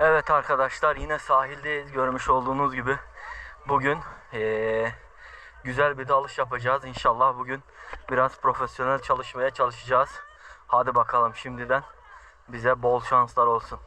Evet arkadaşlar yine sahildeyiz görmüş olduğunuz gibi. Bugün eee, güzel bir dalış yapacağız. İnşallah bugün biraz profesyonel çalışmaya çalışacağız. Hadi bakalım şimdiden bize bol şanslar olsun.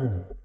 Mm-hmm.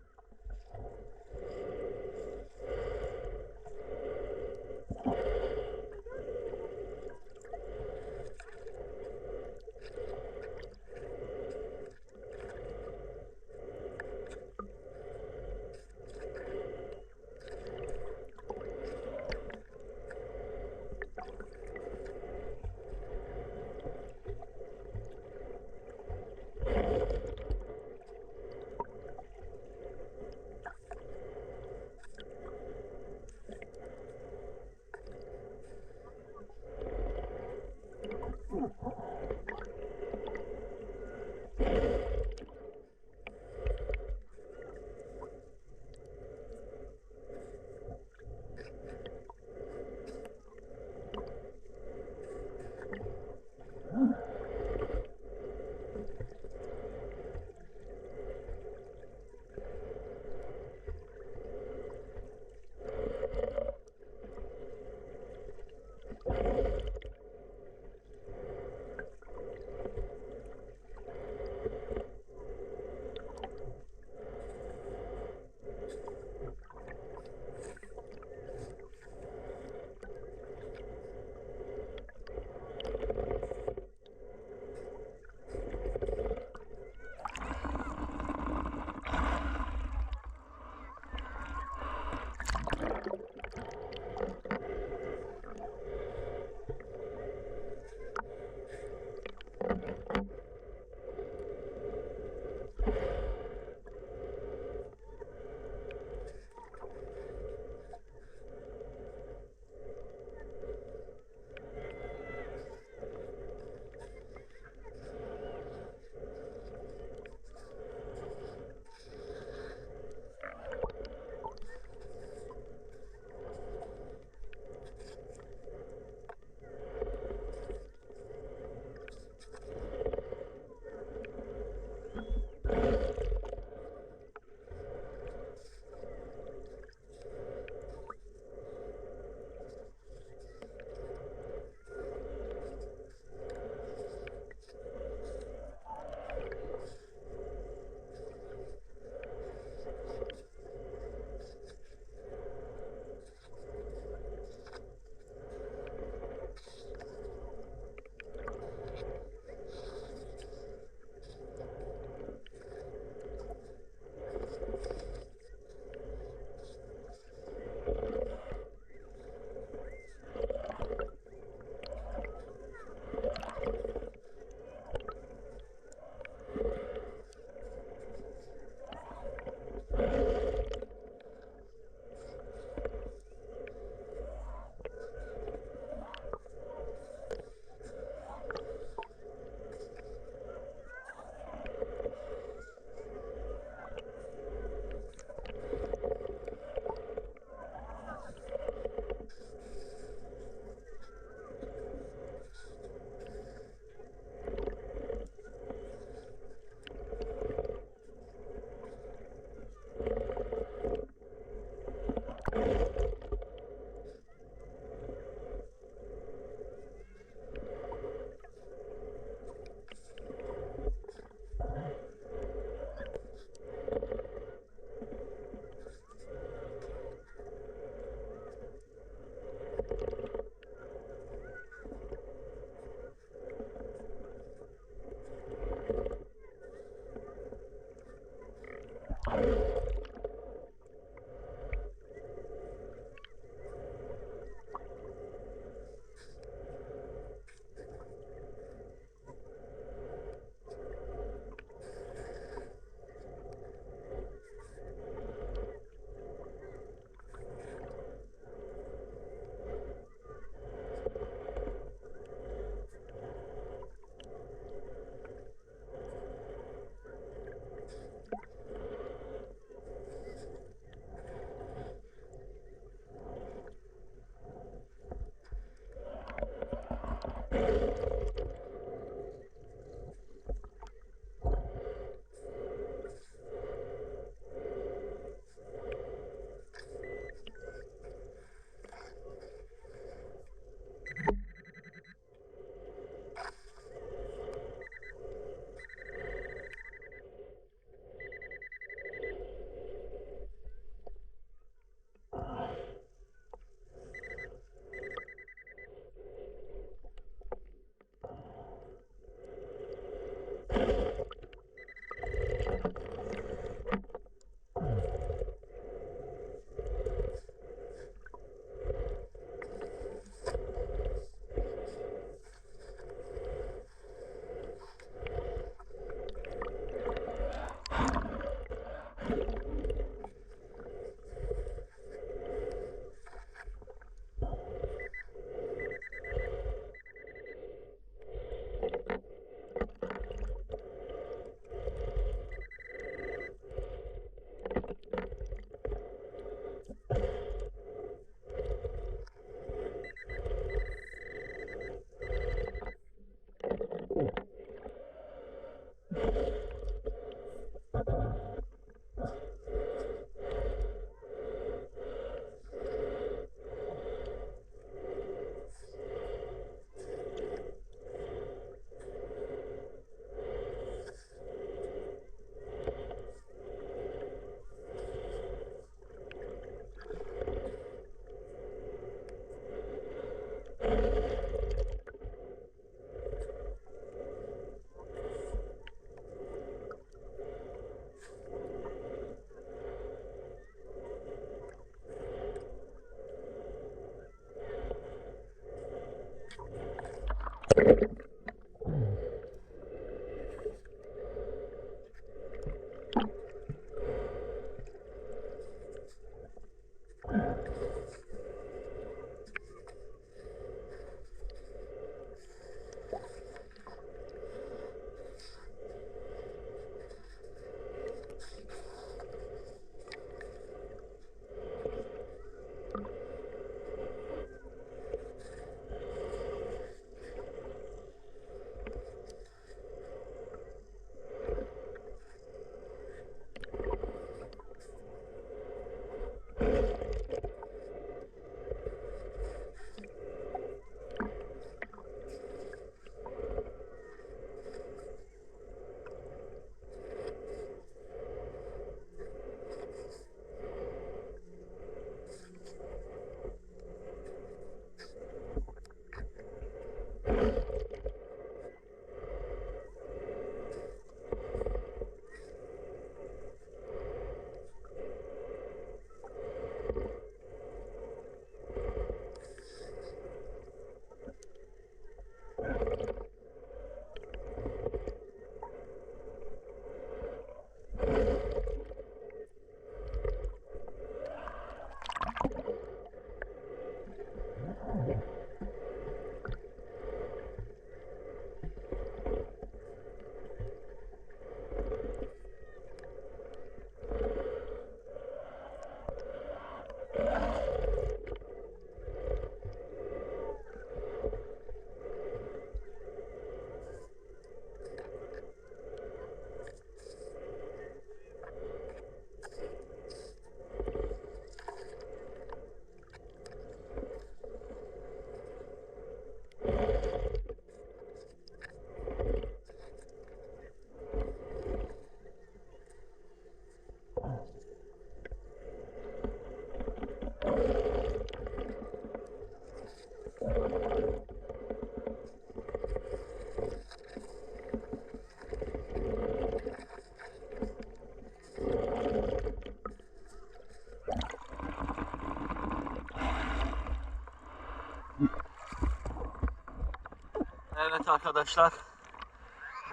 Evet arkadaşlar.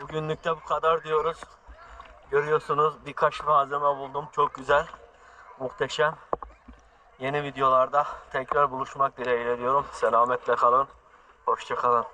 Bugünlük de bu kadar diyoruz. Görüyorsunuz birkaç malzeme buldum. Çok güzel. Muhteşem. Yeni videolarda tekrar buluşmak dileğiyle diyorum. Selametle kalın. Hoşça kalın.